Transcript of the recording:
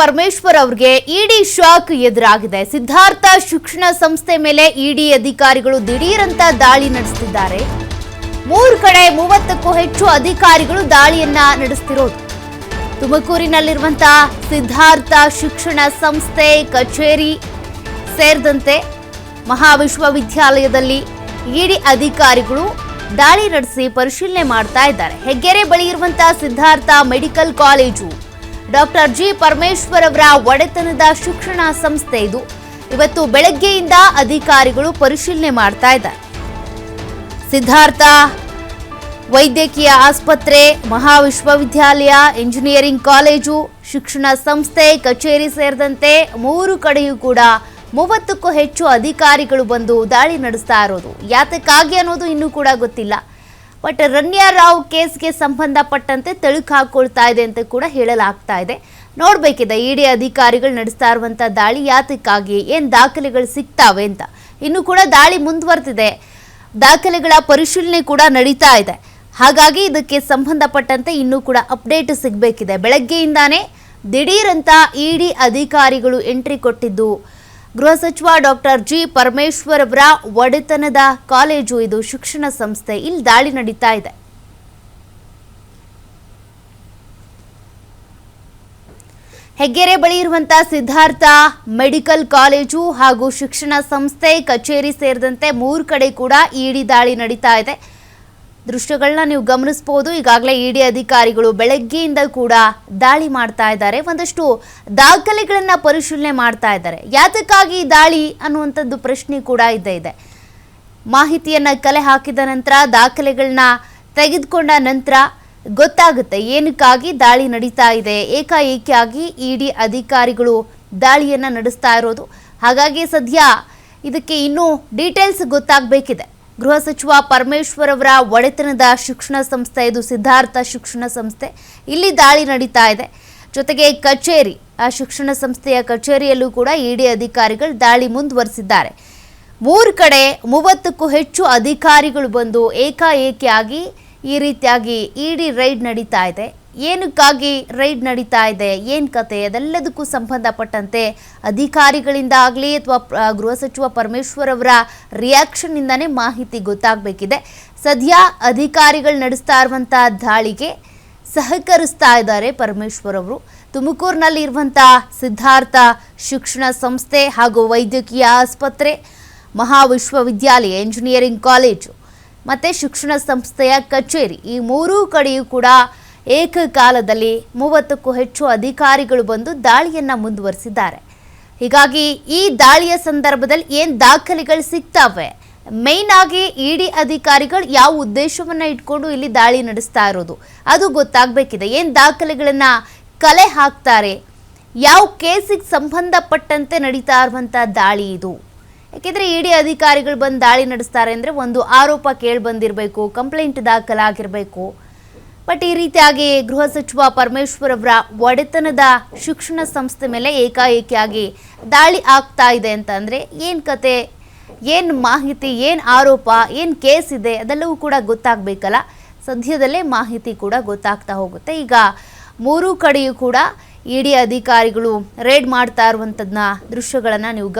ಪರಮೇಶ್ವರ್ ಅವರಿಗೆ ಇಡಿ ಶಾಕ್ ಎದುರಾಗಿದೆ. ಸಿದ್ಧಾರ್ಥ ಶಿಕ್ಷಣ ಸಂಸ್ಥೆ ಮೇಲೆ ಇಡಿ ಅಧಿಕಾರಿಗಳು ದಿಢೀರಂತ ದಾಳಿ ನಡೆಸುತ್ತಿದ್ದಾರೆ. ಮೂರು ಕಡೆ ಮೂವತ್ತಕ್ಕೂ ಹೆಚ್ಚು ಅಧಿಕಾರಿಗಳು ದಾಳಿಯನ್ನ ನಡೆಸ್ತಿರೋದು. ತುಮಕೂರಿನಲ್ಲಿರುವಂತಹ ಸಿದ್ಧಾರ್ಥ ಶಿಕ್ಷಣ ಸಂಸ್ಥೆ ಕಚೇರಿ ಸೇರಿದಂತೆ ಮಹಾವಿಶ್ವವಿದ್ಯಾಲಯದಲ್ಲಿ ಇಡಿ ಅಧಿಕಾರಿಗಳು ದಾಳಿ ನಡೆಸಿ ಪರಿಶೀಲನೆ ಮಾಡ್ತಾ ಇದ್ದಾರೆ. ಹೆಗ್ಗೆರೆ ಬಳಿ ಇರುವಂತಹ Siddhartha medical college doctor G Parameshwar ಅವರ ಒಡೆತನದ ಶಿಕ್ಷಣ ಸಂಸ್ಥೆ ಇದು. ಇವತ್ತು ಬೆಳಗ್ಗೆಯಿಂದ ಅಧಿಕಾರಿಗಳು ಪರಿಶೀಲನೆ ಮಾಡ್ತಾ ಇದ್ದಾರೆ. ಸಿದ್ಧಾರ್ಥ ವೈದ್ಯಕೀಯ ಆಸ್ಪತ್ರೆ, ಮಹಾವಿಶ್ವವಿದ್ಯಾಲಯ, ಇಂಜಿನಿಯರಿಂಗ್ ಕಾಲೇಜು, ಶಿಕ್ಷಣ ಸಂಸ್ಥೆ, ಕಚೇರಿ ಸೇರಿದಂತೆ ಮೂರು ಕಡೆಯೂ ಕೂಡ ಮೂವತ್ತಕ್ಕೂ ಹೆಚ್ಚು ಅಧಿಕಾರಿಗಳು ಬಂದು ದಾಳಿ ನಡೆಸ್ತಾ ಇರೋದು. ಯಾತಕ್ಕಾಗಿ ಅನ್ನೋದು ಇನ್ನೂ ಕೂಡ ಗೊತ್ತಿಲ್ಲ. ಬಟ್ ರನ್ಯಾ ರಾವ್ ಕೇಸ್ಗೆ ಸಂಬಂಧಪಟ್ಟಂತೆ ತಳುಕು ಹಾಕೊಳ್ತಾ ಇದೆ ಅಂತ ಕೂಡ ಹೇಳಲಾಗ್ತಾ ಇದೆ. ನೋಡ್ಬೇಕಿದೆ, ಇಡಿ ಅಧಿಕಾರಿಗಳು ನಡೆಸ್ತಾ ಇರುವಂತ ದಾಳಿ ಯಾತಕ್ಕಾಗಿ, ಏನ್ ದಾಖಲೆಗಳು ಸಿಗ್ತಾವೆ ಅಂತ. ಇನ್ನು ಕೂಡ ದಾಳಿ ಮುಂದುವರೆದಿದೆ. ದಾಖಲೆಗಳ ಪರಿಶೀಲನೆ ಕೂಡ ನಡೀತಾ ಇದೆ. ಹಾಗಾಗಿ ಇದಕ್ಕೆ ಸಂಬಂಧಪಟ್ಟಂತೆ ಇನ್ನೂ ಕೂಡ ಅಪ್ಡೇಟ್ ಸಿಗಬೇಕಿದೆ. ಬೆಳಗ್ಗೆಯಿಂದಾನೇ ದಿಢೀರಂತ ಇಡಿ ಅಧಿಕಾರಿಗಳು ಎಂಟ್ರಿ ಕೊಟ್ಟಿದ್ದು. ಗೃಹ ಸಚಿವ ಡಾಕ್ಟರ್ ಜಿ ಪರಮೇಶ್ವರ್ ಅವರ ಒಡೆತನದ ಕಾಲೇಜು, ಇದು ಶಿಕ್ಷಣ ಸಂಸ್ಥೆ. ಇಲ್ಲಿ ದಾಳಿ ನಡೀತಾ ಇದೆ. ಹೆಗ್ಗೆರೆ ಬಳಿ ಇರುವಂತಹ ಸಿದ್ಧಾರ್ಥ ಮೆಡಿಕಲ್ ಕಾಲೇಜು ಹಾಗೂ ಶಿಕ್ಷಣ ಸಂಸ್ಥೆ ಕಚೇರಿ ಸೇರಿದಂತೆ ಮೂರು ಕಡೆ ಕೂಡ ಇಡಿ ದಾಳಿ ನಡೀತಾ ಇದೆ. ದೃಶ್ಯಗಳನ್ನ ನೀವು ಗಮನಿಸಬಹುದು ಈಗಾಗಲೇ ಇಡಿ ಅಧಿಕಾರಿಗಳು ಬೆಳಗ್ಗೆಯಿಂದ ಕೂಡ ದಾಳಿ ಮಾಡ್ತಾ ಇದ್ದಾರೆ. ಒಂದಷ್ಟು ದಾಖಲೆಗಳನ್ನ ಪರಿಶೀಲನೆ ಮಾಡ್ತಾ ಇದ್ದಾರೆ. ಯಾತಕ್ಕಾಗಿ ದಾಳಿ ಅನ್ನುವಂಥದ್ದು ಪ್ರಶ್ನೆ ಕೂಡ ಇದ್ದೇ ಇದೆ. ಮಾಹಿತಿಯನ್ನ ಕಲೆ ಹಾಕಿದ ನಂತರ ದಾಖಲೆಗಳನ್ನ ತೆಗೆದುಕೊಂಡ ನಂತರ ಗೊತ್ತಾಗುತ್ತೆ ಏನಕ್ಕಾಗಿ ದಾಳಿ ನಡೀತಾ ಇದೆ. ಏಕಾಏಕಿಯಾಗಿ ಇಡಿ ಅಧಿಕಾರಿಗಳು ದಾಳಿಯನ್ನ ನಡೆಸ್ತಾ ಇರೋದು. ಹಾಗಾಗಿ ಸದ್ಯ ಇದಕ್ಕೆ ಇನ್ನೂ ಡೀಟೇಲ್ಸ್ ಗೊತ್ತಾಗಬೇಕಿದೆ. ಗೃಹ ಸಚಿವ ಪರಮೇಶ್ವರ್ ಅವರ ಒಡೆತನದ ಶಿಕ್ಷಣ ಸಂಸ್ಥೆ ಇದು ಸಿದ್ಧಾರ್ಥ ಶಿಕ್ಷಣ ಸಂಸ್ಥೆ. ಇಲ್ಲಿ ದಾಳಿ ನಡೀತಾ ಇದೆ. ಜೊತೆಗೆ ಕಚೇರಿ, ಆ ಶಿಕ್ಷಣ ಸಂಸ್ಥೆಯ ಕಚೇರಿಯಲ್ಲೂ ಕೂಡ ಇಡಿ ಅಧಿಕಾರಿಗಳು ದಾಳಿ ಮುಂದುವರೆಸಿದ್ದಾರೆ. ಮೂರು ಕಡೆ ಮೂವತ್ತಕ್ಕೂ ಹೆಚ್ಚು ಅಧಿಕಾರಿಗಳು ಬಂದು ಏಕಾಏಕಿಯಾಗಿ ಈ ರೀತಿಯಾಗಿ ಇಡಿ ರೈಡ್ ನಡೀತಾ ಇದೆ. ಏನಕ್ಕಾಗಿ ರೈಡ್ ನಡೀತಾ ಇದೆ, ಏನು ಕತೆ, ಅದೆಲ್ಲದಕ್ಕೂ ಸಂಬಂಧಪಟ್ಟಂತೆ ಅಧಿಕಾರಿಗಳಿಂದ ಆಗಲಿ ಅಥವಾ ಗೃಹ ಸಚಿವ ಪರಮೇಶ್ವರ್ ಅವರ ರಿಯಾಕ್ಷನ್ನಿಂದನೇ ಮಾಹಿತಿ ಗೊತ್ತಾಗಬೇಕಿದೆ. ಸದ್ಯ ಅಧಿಕಾರಿಗಳು ನಡೆಸ್ತಾ ಇರುವಂಥ ದಾಳಿಗೆ ಸಹಕರಿಸ್ತಾ ಇದ್ದಾರೆ ಪರಮೇಶ್ವರ್ ಅವರು. ತುಮಕೂರಿನಲ್ಲಿ ಇರುವಂತಹ ಸಿದ್ಧಾರ್ಥ ಶಿಕ್ಷಣ ಸಂಸ್ಥೆ ಹಾಗೂ ವೈದ್ಯಕೀಯ ಆಸ್ಪತ್ರೆ, ಮಹಾವಿಶ್ವವಿದ್ಯಾಲಯ ಇಂಜಿನಿಯರಿಂಗ್ ಕಾಲೇಜು ಮತ್ತು ಶಿಕ್ಷಣ ಸಂಸ್ಥೆಯ ಕಚೇರಿ ಈ ಮೂರೂ ಕಡೆಯೂ ಕೂಡ ಏಕಕಾಲದಲ್ಲಿ ಮೂವತ್ತಕ್ಕೂ ಹೆಚ್ಚು ಅಧಿಕಾರಿಗಳು ಬಂದು ದಾಳಿಯನ್ನು ಮುಂದುವರಿಸಿದ್ದಾರೆ. ಹೀಗಾಗಿ ಈ ದಾಳಿಯ ಸಂದರ್ಭದಲ್ಲಿ ಏನು ದಾಖಲೆಗಳು ಸಿಗ್ತವೆ? ಮೇನ್ ಆಗಿ ಇಡಿ ಅಧಿಕಾರಿಗಳು ಯಾವ ಉದ್ದೇಶವನ್ನ ಇಟ್ಕೊಂಡು ಇಲ್ಲಿ ದಾಳಿ ನಡೆಸ್ತಾ ಇರೋದು? ಅದು ಗೊತ್ತಾಗಬೇಕಿದೆ. ಏನು ದಾಖಲೆಗಳನ್ನ ಕಲೆ ಹಾಕ್ತಾರೆ? ಯಾವ ಕೇಸಿಗೆ ಸಂಬಂಧಪಟ್ಟಂತೆ ನಡೀತಾ ಇರುವಂಥ ದಾಳಿ ಇದು? ಯಾಕೆಂದರೆ ಇಡಿ ಅಧಿಕಾರಿಗಳು ಬಂದು ದಾಳಿ ನಡೆಸ್ತಾರೆ ಅಂದರೆ ಒಂದು ಆರೋಪ ಕೇಳಿ ಬಂದಿರಬೇಕು, ಕಂಪ್ಲೇಂಟ್ ದಾಖಲಾಗಿರಬೇಕು. ಬಟ್ ಈ ರೀತಿಯಾಗಿ ಗೃಹ ಸಚಿವ ಪರಮೇಶ್ವರ್ ಅವರ ಒಡೆತನದ ಶಿಕ್ಷಣ ಸಂಸ್ಥೆ ಮೇಲೆ ಏಕಾಏಕಿಯಾಗಿ ದಾಳಿ ಆಗ್ತಾ ಇದೆ ಅಂತಂದರೆ ಏನು ಕತೆ, ಏನು ಮಾಹಿತಿ, ಏನು ಆರೋಪ, ಏನು ಕೇಸ್ ಇದೆ ಅದೆಲ್ಲವೂ ಕೂಡ ಗೊತ್ತಾಗಬೇಕಲ್ಲ. ಸದ್ಯದಲ್ಲೇ ಮಾಹಿತಿ ಕೂಡ ಗೊತ್ತಾಗ್ತಾ ಹೋಗುತ್ತೆ. ಈಗ ಮೂರೂ ಕಡೆಯೂ ಕೂಡ ಇಡಿ ಅಧಿಕಾರಿಗಳು ರೇಡ್ ಮಾಡ್ತಾ ಇರುವಂಥದ್ದನ್ನ ದೃಶ್ಯಗಳನ್ನು ನೀವು